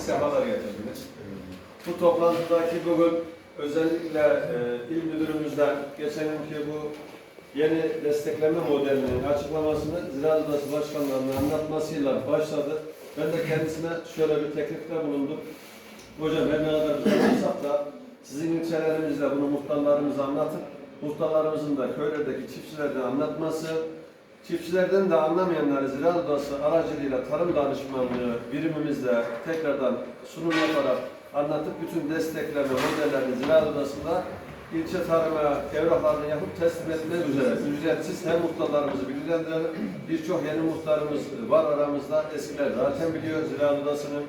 sefalar getirdiniz. Bu toplantıdaki bugün özellikle e, il müdürümüzden geçen günkü bu yeni destekleme modelinin açıklamasını Ziraat Odası Başkanları'nın anlatmasıyla başladı. Ben de kendisine şöyle bir teklifte bulundum. Hocam her ne kadar olsak da sizin ilçelerinizde bunu muhtarlarımıza anlatıp muhtarlarımızın da köylerdeki çiftçilerden anlatması, çiftçilerden de anlamayanları Ziraat Odası aracılığıyla tarım danışmanlığı birimimizle tekrardan sunum yaparak anlatıp bütün destekleme modellerini Ziraat Odası'nda ilçe tarıma evraklarını yapıp teslim etmek üzere ücretsiz hem muhtarlarımızı bilgilendirelim. Birçok yeni muhtarımız var aramızda. Eskiler zaten biliyor Ziraat Odası'nın.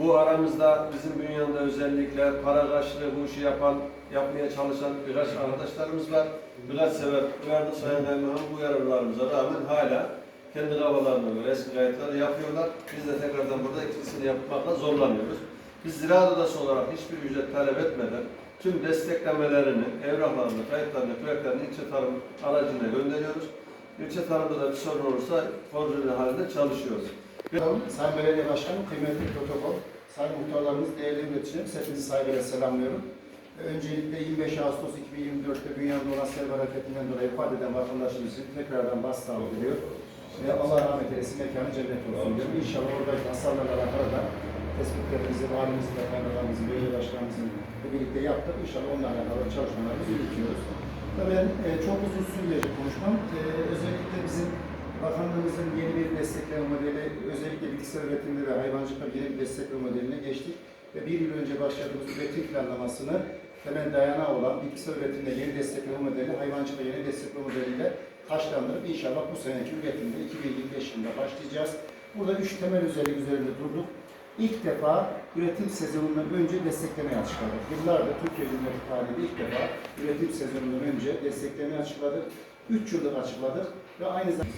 Bu aramızda bizim bünyanda özellikle para karşılığı bu işi yapan, yapmaya çalışan birkaç arkadaşlarımız var. Birkaç sefer uyardı Sayın Kaymakam bu uyarılarımıza rağmen hala kendi havalarına göre eski kayıtları yapıyorlar. Biz de tekrardan burada ikisini yapmakla zorlanıyoruz. Biz Ziraat Odası olarak hiçbir ücret talep etmeden tüm desteklemelerini, evraklarını, kayıtlarını, projeklerini ilçe tarım aracına gönderiyoruz. İlçe tarımda da bir sorun olursa koordine halinde çalışıyoruz. Sayın Belediye Başkanım, kıymetli protokol, sayın muhtarlarımız, değerli yöneticilerimiz, hepinizi saygıyla selamlıyorum. Öncelikle 25 Ağustos 2024'te dünyada olan sel hareketinden dolayı vefat eden vatandaşımızın tekrardan başsağlığı diliyor. Ve Allah rahmet eylesin, mekanı cennet olsun diyorum. İnşallah oradaki hasarlarla alakalı da tespitlerimizi, valimizle, kaymakamımızın, belediye başkanımızın birlikte yaptık. İnşallah onlarla alakalı çalışmalarımızı yürütüyoruz. Ben e, çok uzun sürmeyecek konuşmam. E, özellikle bizim Bakanlığımızın yeni bir destekleme modeli, özellikle bilgisayar üretiminde ve hayvancılıkta yeni bir destekleme modeline geçtik. Ve bir yıl önce başladığımız üretim planlamasını temel dayanağı olan bilgisayar üretiminde yeni destekleme modeli, hayvancılıkta yeni destekleme modeliyle taşlandırıp inşallah bu seneki üretimde 2025 yılında başlayacağız. Burada üç temel özellik üzerinde durduk. İlk defa üretim sezonundan önce desteklemeyi açıkladık. Yıllardır Türkiye Cumhuriyeti tarihinde ilk defa üretim sezonundan önce desteklemeyi açıkladık. 3 yıldır açıkladık ve aynı zamanda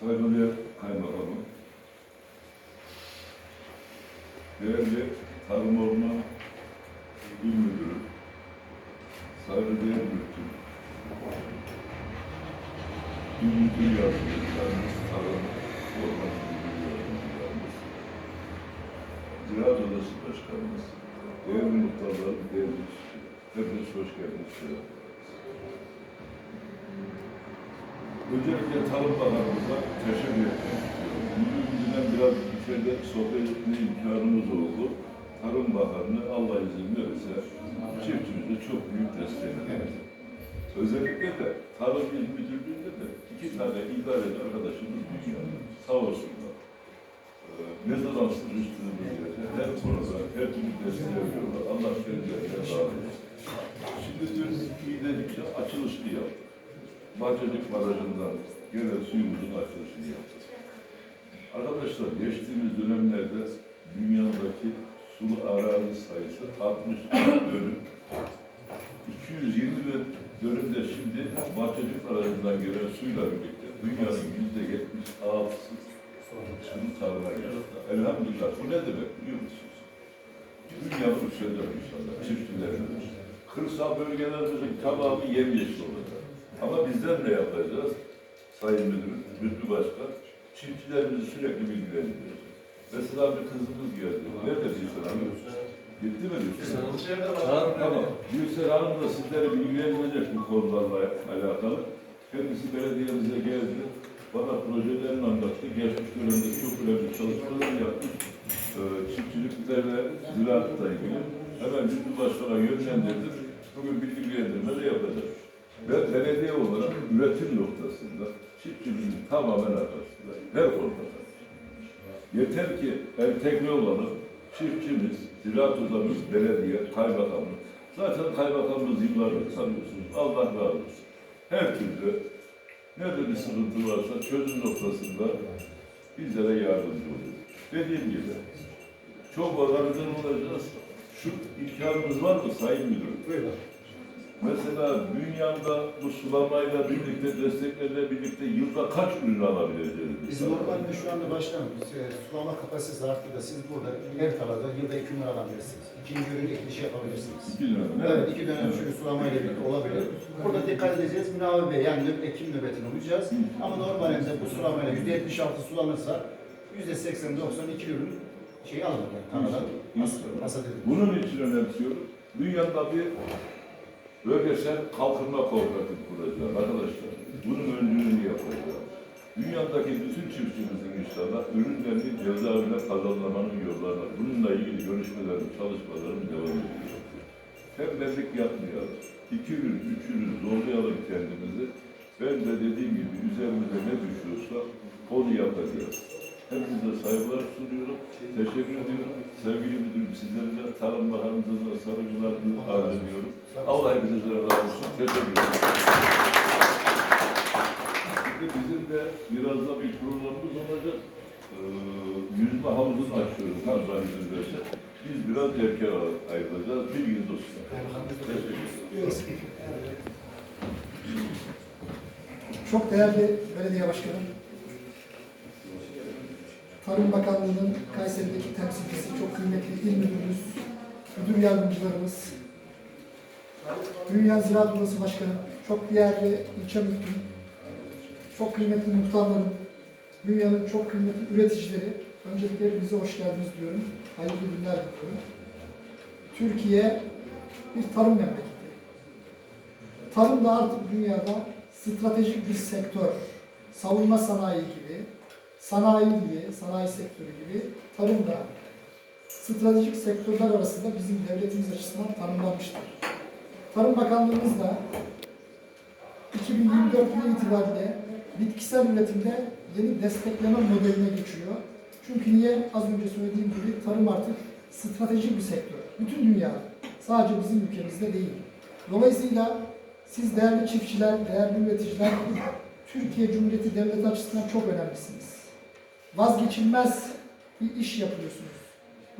Saygıdeğer Kaymakamım, değerli Tarım Orman İl Müdür Yardımcılarımız, Tarım Orman Müdür Yardımcılarımız, Ziraat Odası Başkanımız, değerli muhtarlarım, değerli hepiniz hoş geldiniz. Öncelikle Tarım Bakanımıza teşekkür etmek istiyorum. Müdürümüzden biraz içeride sohbet etme imkanımız oldu. Tarım Bakanı Allah izin verirse çiftçimize çok büyük destek verdi. Özellikle de Tarım İl Müdürlüğü'nde de iki tane idareci arkadaşımız dünyada. Sağ olsunlar. Ee, ne zaman sıkıştığımız yerde her konuda her türlü desteği veriyorlar. Allah kendilerine razı. Şimdi dün İğnelik'te açılışını yaptık. Bahçecik Barajı'ndan gelen suyumuzun açılışını yaptık. Arkadaşlar geçtiğimiz dönemlerde dünyadaki sulu arazi sayısı 60 dönüm. 220 bin dönümde şimdi Bahçecik Barajı'ndan gelen suyla birlikte dünyanın yüzde 76'sı sulu tarıma geçti. Elhamdülillah bu ne demek biliyor musunuz? Dünya yükselir inşallah çiftçilerimiz. Kırsal bölgelerimizin tamamı yemyeşil olacak. Ama bizler ne yapacağız? Sayın Müdürüm, Müdür Başkan, çiftçilerimizi sürekli bilgilendireceğiz. Mesela bir kızımız geldi. Nerede Gülsel Hanım? Gitti mi Gülsel Hanım? Tamam. Gülsel Hanım da sizleri bilgilendirecek bu konularla alakalı. Kendisi belediyemize geldi. Bana projelerini anlattı. Geçmiş dönemde çok önemli çalışmalar yapmış. Ee, çiftçiliklerle ziraatla ilgili. Hemen Müdür Başkan'a yönlendirdim. Bugün bilgilendirme de yapacağız. Ve belediye olarak üretim noktasında çiftçimizin tamamen arkasında. Her konuda. Yeter ki entegre olalım. Çiftçimiz, ziraat odamız, belediye, kaymakamımız. Zaten kaymakamımız yıllardır tanıyorsunuz. Allah razı olsun. Her türlü nerede bir sıkıntı varsa çözüm noktasında bizlere yardımcı oluyor. Dediğim gibi çok organize olacağız. Şu imkanımız var mı Sayın Müdürüm? Mesela dünyada bu sulamayla birlikte, desteklerle birlikte yılda kaç ürün alabileceğiz? Biz normalde şu anda başkanım, biz, e, sulama kapasitesi arttı da siz burada her tarlada yılda iki ürün alabilirsiniz. İkinci ürün ekilişi yapabilirsiniz. İki lira. Evet, iki dönem çünkü sulamayla birlikte olabilir. Burada dikkat edeceğiz, münavve bey, yani ekim nöbetini uyacağız. Ama normalde bu sulamayla yüzde yetmiş altı sulanırsa yüzde seksen doksan iki ürün şey alır yani tarladan has- hasat edilir. Bunun için önemsiyorum. Dünyada bir bölgesel kalkınma kooperatif kuracağız arkadaşlar. Bunun öncülüğünü yapacağız. Dünyadaki bütün çiftçimizin inşallah ürünlerini cezaevine pazarlamanın yollarına, bununla ilgili görüşmelerim, çalışmalarım devam ediyor. Tembellik yapmayalım. İki ürün, üç ürün zorlayalım kendimizi. Ben de dediğim gibi üzerimize ne düşüyorsa onu yapacağız. Hepinize saygılar sunuyorum. Teşekkür ediyorum. Sevgili müdürüm sizlere de Tarım Bakanımıza da saygılar arz ediyorum. Allah hepinize razı olsun. Teşekkür ederim. Şimdi bizim de biraz da bir programımız olacak. Ee, yüzme havuzunu açıyoruz. Allah izin. Biz biraz erken ayrılacağız. Bilginiz olsun. Teşekkür ederim. Çok değerli belediye başkanım, Tarım Bakanlığı'nın Kayseri'deki temsilcisi, çok kıymetli il müdürümüz, müdür yardımcılarımız, Dünya Ziraat Odası Başkanı, çok değerli ilçe müdürüm, çok kıymetli muhtarlarım, dünyanın çok kıymetli üreticileri, öncelikle hepinize hoş geldiniz diyorum. Hayırlı günler diliyorum. Türkiye bir tarım memleketi. Tarım da artık dünyada stratejik bir sektör. Savunma sanayi gibi, sanayi gibi, sanayi sektörü gibi tarım da stratejik sektörler arasında bizim devletimiz açısından tanımlanmıştır. Tarım Bakanlığımız da 2024 yılı itibariyle bitkisel üretimde yeni destekleme modeline geçiyor. Çünkü niye? Az önce söylediğim gibi tarım artık stratejik bir sektör. Bütün dünya, sadece bizim ülkemizde değil. Dolayısıyla siz değerli çiftçiler, değerli üreticiler, Türkiye Cumhuriyeti Devleti açısından çok önemlisiniz. Vazgeçilmez bir iş yapıyorsunuz.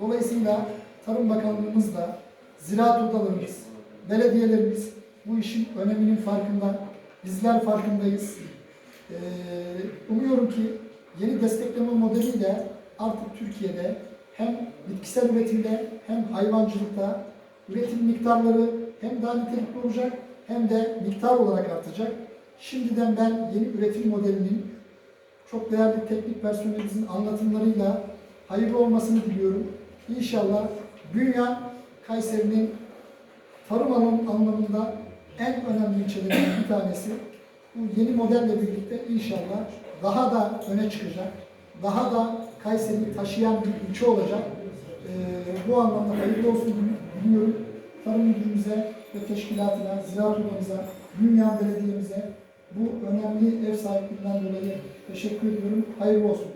Dolayısıyla Tarım Bakanlığımızla, ziraat odalarımız, belediyelerimiz bu işin öneminin farkında. Bizler farkındayız. Ee, umuyorum ki yeni destekleme modeliyle artık Türkiye'de hem bitkisel üretimde hem hayvancılıkta üretim miktarları hem daha nitelikli olacak hem de miktar olarak artacak. Şimdiden ben yeni üretim modelinin çok değerli teknik personelimizin anlatımlarıyla hayırlı olmasını diliyorum. İnşallah dünya Kayseri'nin tarım alanı anlamında en önemli ilçelerinden bir tanesi. Bu yeni modelle birlikte inşallah daha da öne çıkacak. Daha da Kayseri'yi taşıyan bir ilçe olacak. Ee, bu anlamda hayırlı olsun diliyorum. Tarım Müdürümüze ve teşkilatına, ziraat odamıza, Dünya Belediye'mize bu önemli ev sahipliğinden dolayı teşekkür ediyorum. Hayırlı olsun.